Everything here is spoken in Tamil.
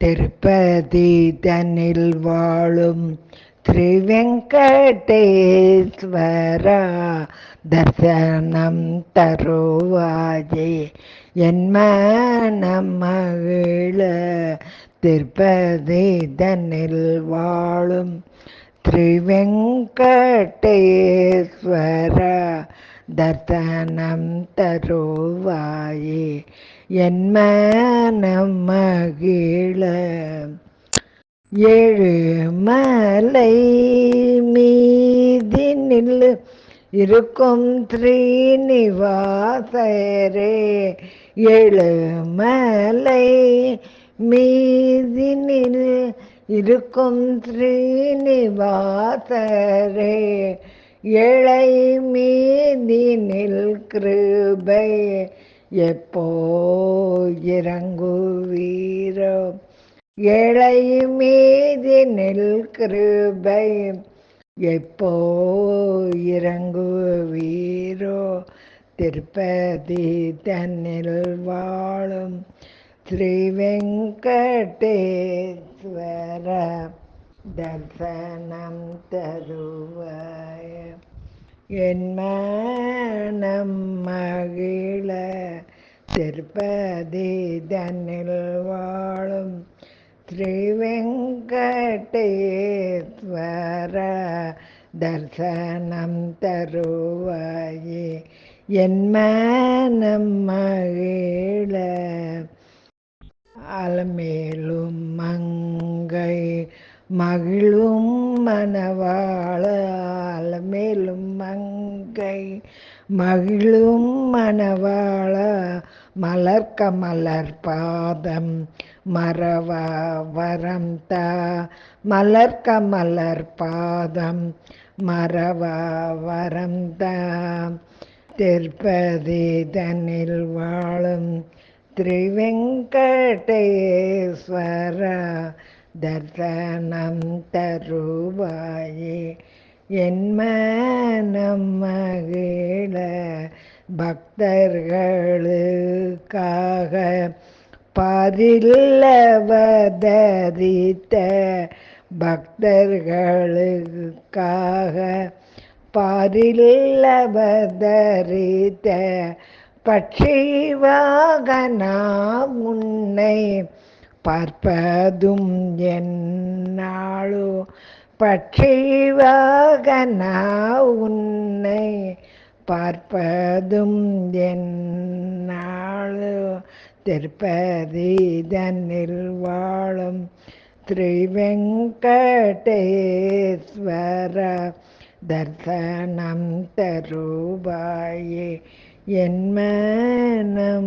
திருப்பதி தனில் வாழும் திருவெங்கடேஸ்வரா தர்சனம் தருவாஜே என் மகிழ திருப்பதி தனில் வாழும் ஸ்ரீ தர்சனம் தருவாயே. என் மனம் மகிழ ஏழு மலை மீதினில் இருக்கும் ஸ்ரீனிவாசரே ஏழு மலை மீதினில் இருக்கும் ஸ்ரீனிவாசரே ஏழை மீதினில் கிருபை எப்போ இறங்குவீரோ ஏழை மீதி நெல் கிருபை எப்போ இறங்குவீரோ திருப்பதி தன்னில் வாழும் ஸ்ரீ வெங்கடேஸ்வர தர்சனம் தருவாய. என் மனம் மகிழ திருப்பதி தன்னில் வாழும் ஸ்ரீவெங்கடேஸ்வர தர்சனம் தருவாயே என் மனம் மகிழ அலமேலும் மங்கை மகிழும் மனவாழ அலமேலும் மங்கை மகிழும் மனவாழ மலர் கமலர் பாதம் மரவ வரம் த மலர் கமலர் பாதம் மரவ வரம் த திருப்பதி தனில் வாழும் திரிவெங்கடேஸ்வர தர்சனம் தருவாயே. என் மனம் மகிழ பக்தர்களுக்காக பாரில் பக்தர்களுக்காக பாரில் பட்சிவாக பட்சிவாகனா உன்னை பார்ப்பதும் என்னாளோ நான் உன்னை பார்ப்பதும் என்னாளோ திருப்பதி வாழும் திருவெங்கடேஸ்வர தர்சனம் தருவாயே என் மனம்.